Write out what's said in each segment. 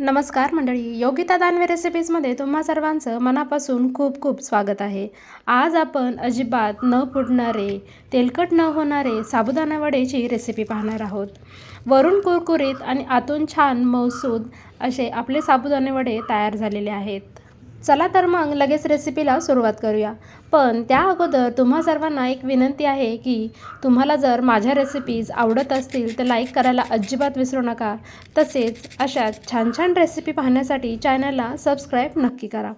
नमस्कार मंडळी योगिता दानवे रेसिपीजमध्ये तुम्हा सर्वांचं मनापासून खूप खूप स्वागत आहे. आज आपण अजिबात न फुटणारे तेलकट न होणारे साबुदाणा वडेची रेसिपी पाहणार आहोत. वरून कुरकुरीत आणि आतून छान मौसूद असे आपले साबुदाणे वडे तयार झालेले आहेत. चला तर मग लगेच रेसिपीला सुरुवात करूया. पण त्या अगोदर तुम्हा सर्वांना एक विनंती आहे की तुम्हाला जर माझ्या रेसिपीज आवडत असतील तर लाईक करायला अजिबात विसरू नका. तसेच अशा छान छान रेसिपी पाहण्यासाठी चॅनलला सबस्क्राईब नक्की करा.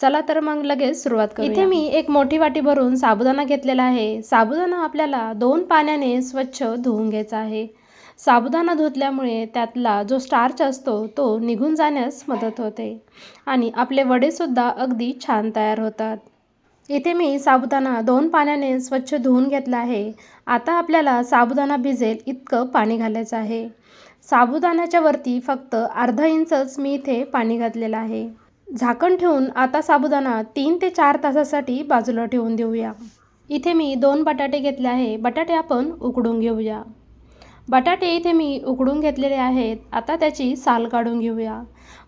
चला तर मग लगेच सुरुवात करू इथे मी एक मोठी वाटी भरून साबुदाणा घेतलेला आहे. साबुदाणा आपल्याला दोन पाण्याने स्वच्छ धुवून घ्यायचा आहे. साबुदाणा धुतल्यामुळे त्यातला जो स्टार्च असतो तो निघून जाण्यास मदत होते. आणि आपले वडेसुद्धा अगदी छान तयार होतात. इथे मी साबुदाणा दोन पाण्याने स्वच्छ धुवून घेतला आहे. आता आपल्याला साबुदाणा भिजेल इतकं पाणी घालायचं आहे. साबुदाण्याच्या वरती फक्त अर्धा इंचच मी इथे पाणी घातलेलं आहे. झाकण ठेवून आता साबुदाणा तीन ते चार तासासाठी बाजूला ठेवून देऊया. इथे मी दोन बटाटे घेतले आहे. बटाटे आपण उकडून घेऊया. बटाटे इथे मी उकडून घेतलेले आहेत. आता त्याची साल काढून घेऊया.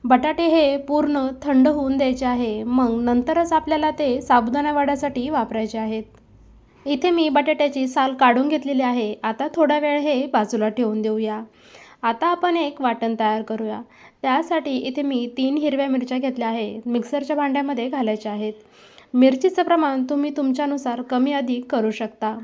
बटाटे हे पूर्ण थंड होऊन द्यायचे आहे. मग नंतरच आपल्याला ते साबुदाणा वाढासाठी वापरायचे आहेत. इथे मी बटाट्याची साल काढून घेतलेली आहे. आता थोडा वेळ हे बाजूला ठेवून देऊया. आता आपण एक वाटण तयार करूया. त्यासाठी इथे मी तीन हिरव्या मिरच्या घेतल्या आहेत. मिक्सरच्या भांड्यामध्ये घालायच्या आहेत. मिरचीचं प्रमाण तुम्ही तुमच्यानुसार कमी अधिक करू शकता.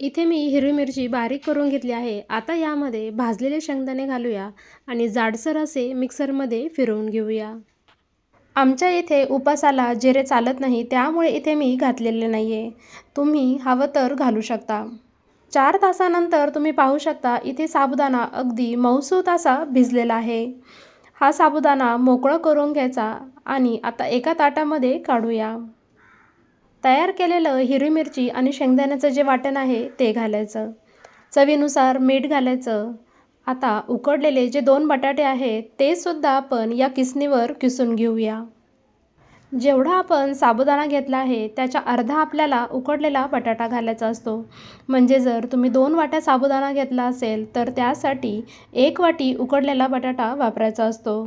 इथे मी हिरवी मिरची बारीक करून घेतली आहे. आता यामध्ये भाजलेले शेंगदाणे घालूया आणि जाडसर असे मिक्सरमध्ये फिरवून घेऊया. आमच्या इथे उपासाला जिरे चालत नाही त्यामुळे इथे मी घातलेले नाही आहे तुम्ही हवं तर घालू शकता. चार तासानंतर तुम्ही पाहू शकता इथे साबुदाणा अगदी मऊसूत असा भिजलेला आहे. हा साबुदाणा मोकळं करून घ्यायचा आणि आता एका ताटामध्ये काढूया. तयार केलेलं हिरवी मिरची आणि शेंगदाण्याचं जे वाटण आहे ते घालायचं. चवीनुसार मीठ घालायचं. आता उकडलेले जे दोन बटाटे आहेत ते सुद्धा आपण या किसणीवर किसून घेऊया. जेवढा आपण साबुदाणा घेतला आहे त्याच्या अर्धा आपल्याला उकडलेला बटाटा घालायचा असतो. म्हणजे जर तुम्ही दोन वाट्या साबुदाणा घेतला असेल तर त्यासाठी एक वाटी उकडलेला बटाटा वापरायचा असतो.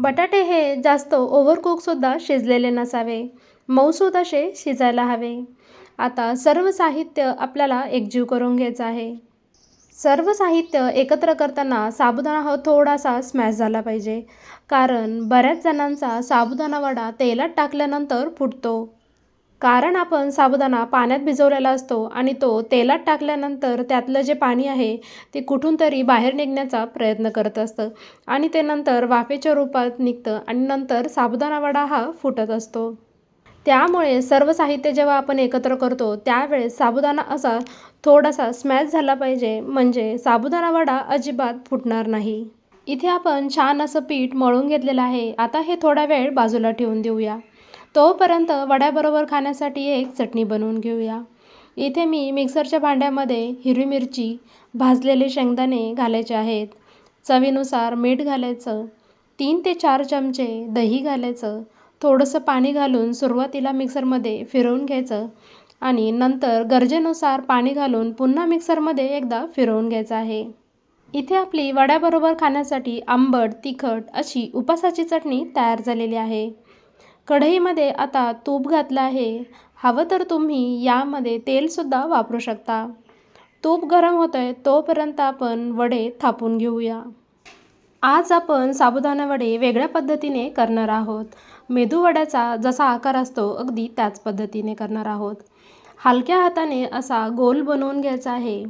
बटाटे हे जास्त ओव्हरकुकसुद्धा शिजलेले नसावे. मऊसूद असे शिजायला हवे. आता सर्व साहित्य आपल्याला एकजीव करून घ्यायचं आहे. सर्व साहित्य एकत्र करताना साबुदाणा हा थोडासा स्मॅश झाला पाहिजे. कारण बऱ्याच जणांचा साबुदाणा वडा तेलात टाकल्यानंतर फुटतो. कारण आपण साबुदाणा पाण्यात भिजवलेला असतो आणि तो तेलात टाकल्यानंतर त्यातलं जे पाणी आहे ते कुठून तरी बाहेर निघण्याचा प्रयत्न करत असतं. आणि ते नंतर वाफेच्या रूपात निघतं आणि नंतर साबुदाणा वडा हा फुटत असतो. त्यामुळे सर्व साहित्य जेव्हा आपण एकत्र करतो त्यावेळेस साबुदाणा असा थोडासा स्मॅश झाला पाहिजे म्हणजे साबुदाणा वडा अजिबात फुटणार नाही. इथे आपण छान असं पीठ मळून घेतलेलं आहे. आता हे थोडा वेळ बाजूला ठेवून देऊया. तोपर्यंत वड्याबरोबर खाण्यासाठी एक चटणी बनवून घेऊया. इथे मी मिक्सरच्या भांड्यामध्ये हिरवी मिरची भाजलेले शेंगदाणे घालायचे आहेत. चवीनुसार मीठ घालायचं तीन ते चार चमचे दही घालायचं थोडंसं पाणी घालून सुरुवातीला मिक्सरमध्ये फिरवून घ्यायचं आणि नंतर गरजेनुसार पाणी घालून पुन्हा मिक्सरमध्ये एकदा फिरवून घ्यायचं आहे. इथे आपली वड्याबरोबर खाण्यासाठी आंबट तिखट अशी उपासाची चटणी तयार झालेली आहे. कढईमध्ये आता तूप घातलं आहे. हवं तर तुम्ही यामध्ये तेलसुद्धा वापरू शकता. तूप गरम होतं आहे तोपर्यंत आपण वडे थापून घेऊया. आज आपण साबुदाणा वडे वेगळ्या पद्धतीने करणार आहोत. मेदूवड्याचा जसा आकार असतो अगदी त्याच पद्धतीने करणार आहोत. हलक्या हाताने असा गोल बनवून घ्यायचा आहे.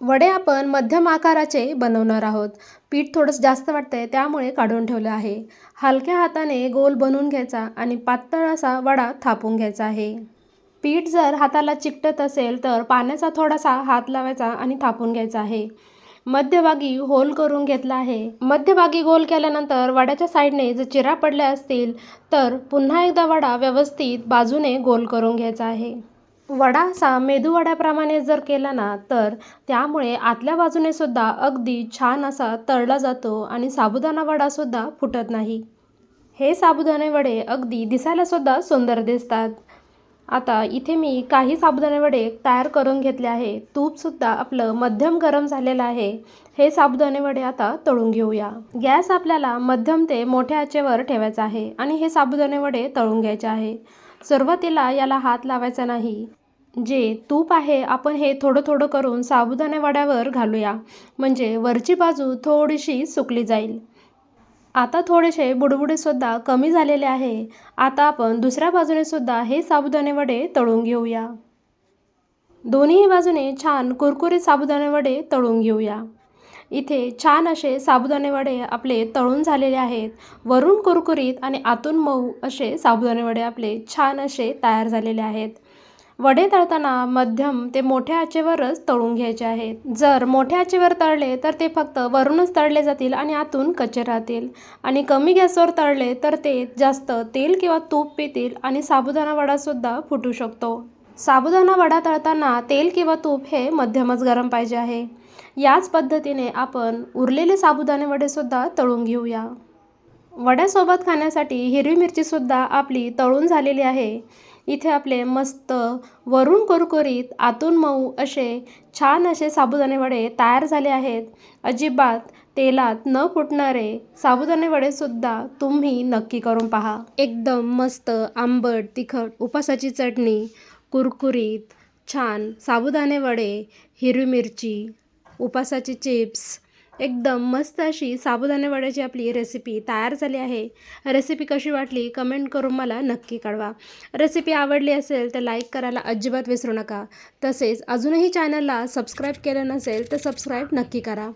वडे आपण मध्यम आकाराचे बनवणार आहोत. पीठ थोडंसं जास्त वाटतं आहे त्यामुळे काढून ठेवलं आहे. हलक्या हाताने गोल बनवून घ्यायचा आणि पातळ असा वडा थापून घ्यायचा आहे. पीठ जर हाताला चिकटत असेल तर पाण्याचा थोडासा हात लावायचा आणि थापून घ्यायचा आहे. मध्यभागी होल करून घेतला आहे. मध्यभागी गोल केल्यानंतर वड्याच्या साईडने जर चिरा पडल्या असतील तर पुन्हा एकदा वडा व्यवस्थित बाजूने गोल करून घ्यायचा आहे. वडा असा मेदूवड्याप्रमाणे जर केला ना तर त्यामुळे आतल्या बाजूने सुद्धा अगदी छान असा तळला जातो आणि साबुदाणा वडासुद्धा फुटत नाही. हे साबुदाणे वडे अगदी दिसायलासुद्धा सुंदर दिसतात. आता इथे मी काही साबुदाणे वडे तयार करून घेतले आहे. तूपसुद्धा आपलं मध्यम गरम झालेलं आहे. हे साबुदाणे वडे आता तळून घेऊया. गॅस आपल्याला मध्यम ते मोठ्या आचेवर ठेवायचा आहे आणि हे साबुदाणे वडे तळून घ्यायचे आहे. सुरुवातीला याला हात लावायचा नाही. जे तूप आहे आपण हे थोडं थोडं करून साबुदाणे वड्यावर घालूया. म्हणजे वरची बाजू थोडीशी सुकली जाईल. आता थोडेसे बुडबुडेसुद्धा कमी झालेले आहे. आता आपण दुसऱ्या बाजूनेसुद्धा हे साबुदाणे वडे तळून घेऊया. दोन्ही बाजूने छान कुरकुरीत साबुदाणे वडे तळून घेऊया. इथे छान असे साबुदाणे वडे आपले तळून झालेले आहेत. वरून कुरकुरीत आणि आतून मऊ असे साबुदाणे वडे आपले छान असे तयार झालेले आहेत. वडे तळताना मध्यम ते मोठ्या आचेवरच तळून घ्यायचे आहेत. जर मोठ्या आचेवर तळले तर ते फक्त वरूनच तळले जातील आणि आतून कच्चे राहतील. आणि कमी गॅसवर तळले तर ते जास्त तेल किंवा तूप पितील आणि साबुदाणा वडासुद्धा फुटू शकतो. साबुदाणा वडा तळताना तेल किंवा तूप हे मध्यमच गरम पाहिजे आहे. याच पद्धतीने आपण उरलेले साबुदाणे वडेसुद्धा तळून घेऊया. वड्यासोबत खाण्यासाठी हिरवी मिरचीसुद्धा आपली तळून झालेली आहे. इथे आपले मस्त वरून कुरकुरीत आतून मऊ असे छान असे साबुदाणे वडे तयार झाले आहेत. अजिबात तेलात न फुटणारे साबुदाणे वडेसुद्धा तुम्ही नक्की करून पहा. एकदम मस्त आंबट तिखट उपासाची चटणी कुरकुरीत छान. साबुदाणे वडे हिरवी मिरची उपासाचे चिप्स. एकदम मस्त अशी साबुदाणे वड्याची आपली रेसिपी तयार झाली आहे. रेसिपी कशी वाटली कमेंट करून मला नक्की कळवा. रेसिपी आवडली असेल तर लाईक करायला अजिबात विसरू नका. तसेच अजूनही चॅनलला सबस्क्राईब केलं नसेल तर सबस्क्राईब नक्की करा.